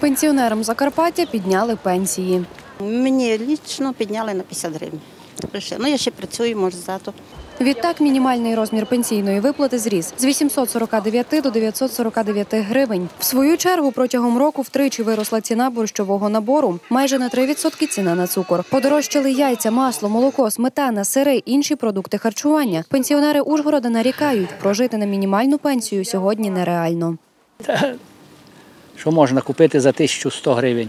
Пенсіонерам Закарпаття підняли пенсії. Мені лічно підняли на 50 гривень. Ну, я ще працюю, може, зато. Відтак мінімальний розмір пенсійної виплати зріс з 849 до 949 гривень. В свою чергу протягом року втричі виросла ціна борщового набору. Майже на 3% ціна на цукор. Подорожчали яйця, масло, молоко, сметана, сири, інші продукти харчування. Пенсіонери Ужгорода нарікають, прожити на мінімальну пенсію сьогодні нереально. що можна купити за 1100 гривень.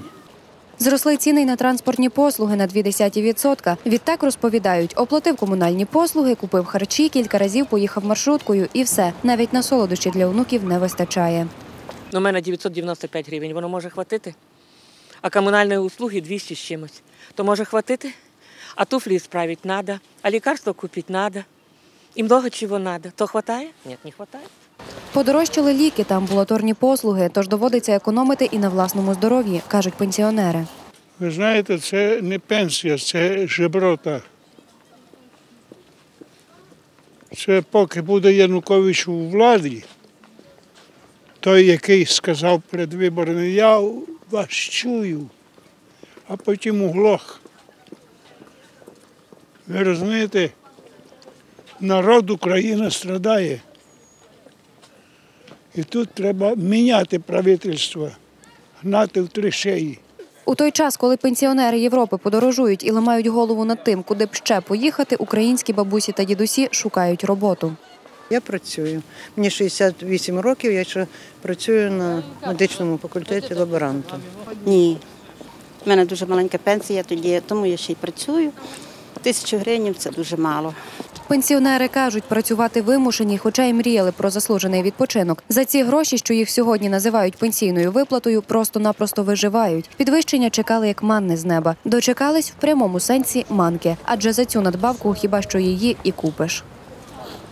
Зросли ціни й на транспортні послуги на 0,2%. Відтак розповідають, оплатив комунальні послуги, купив харчі, кілька разів поїхав маршруткою і все. Навіть на солодощі для онуків не вистачає. Ну, У мене 995 гривень, воно може хватити. А комунальні услуги 200 з чимось. То може хватити? А туфлі справити треба, а лікарство купити треба. І много чого треба. То хватає? Ні, не хватає. Подорожчали ліки та амбулаторні послуги, тож доводиться економити і на власному здоров'ї, кажуть пенсіонери. Ви знаєте, це не пенсія, це жеброта. Це поки буде Янукович у владі, той, який сказав перед виборами, я вас чую, а потім углох. Ви розумієте, народ України страдає. І тут треба міняти правительство, гнати в три шиї. У той час, коли пенсіонери Європи подорожують і ламають голову над тим, куди б ще поїхати, українські бабусі та дідусі шукають роботу. Я працюю. Мені 68 років, я ще працюю на медичному факультеті лаборантом. Ні. У мене дуже маленька пенсія, тоді, тому я ще й працюю. Тисячу гривень це дуже мало. Пенсіонери кажуть, працювати вимушені, хоча й мріяли про заслужений відпочинок. За ці гроші, що їх сьогодні називають пенсійною виплатою, просто-напросто виживають. Підвищення чекали як манни з неба. Дочекались в прямому сенсі манки, адже за цю надбавку хіба що її і купиш.